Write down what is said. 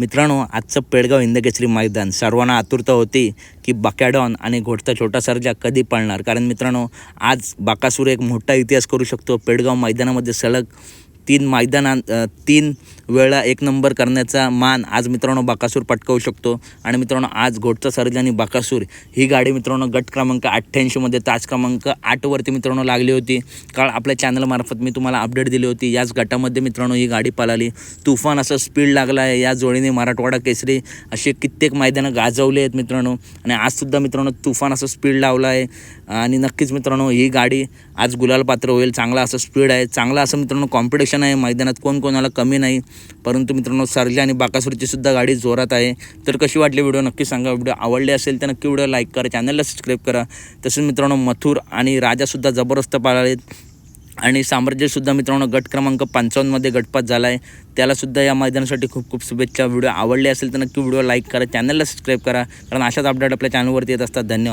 मित्रांनो आजचं पेडगाव हिंदकेसरी मैदान सर्वांना आतुरता होती की बकॅडॉन आणि घोटचा छोटा सर्जा कधी पळणार? कारण मित्रांनो आज बाकासूर एक मोठा इतिहास करू शकतो. पेडगाव मैदानामध्ये सलग तीन मैदानां तीन वेळा एक नंबर करण्याचा मान आज मित्रांनो बाकासूर पटकावू शकतो. आणि मित्रांनो आज घोटचा सर्ज आणि बाकासूर ही गाडी मित्रांनो गट क्रमांक अठ्ठ्याऐंशीमध्ये तास क्रमांक आठवरती मित्रांनो लागली होती. काल आपल्या चॅनलमार्फत मी तुम्हाला अपडेट दिली होती. याच गटामध्ये मित्रांनो ही गाडी पळाली. तुफान असं स्पीड लागला आहे. या जोडीने मराठवाडा केसरी असे कित्येक मैदानं गाजवले आहेत मित्रांनो. आणि आजसुद्धा मित्रांनो तुफान असं स्पीड लावलं आहे. आणि नक्कीच मित्रांनो ही गाडी आज गुलाल पात्र होईल. चांगला असं स्पीड आहे. चांगला असं मित्रांनो कॉम्पिटिशन आहे मैदानात कोण कोणाला कमी नाही. परंतु मित्रांनो सर्जा आणि बाकासुरची सुद्धा गाडी जोरात आहे. तर कशी वाटली व्हिडिओ नक्की सांगा. व्हिडिओ आवडले असेल तर नक्की व्हिडिओ लाईक करा चॅनलला सबस्क्राईब करा. तसेच मित्रांनो मथुर आणि राजासुद्धा जबरदस्त पाळालेत. आणि साम्राज्यसुद्धा मित्रांनो गट क्रमांक पंचावन्नमध्ये गटपात झाला आहे त्यालासुद्धा या मैदानासाठी खूप खूप शुभेच्छा. व्हिडिओ आवडले असेल तर नक्की व्हिडिओ लाईक करा चॅनलला सबस्क्राईब करा. कारण अशाच अपडेट आपल्या चॅनलवरती येत असतात. धन्यवाद.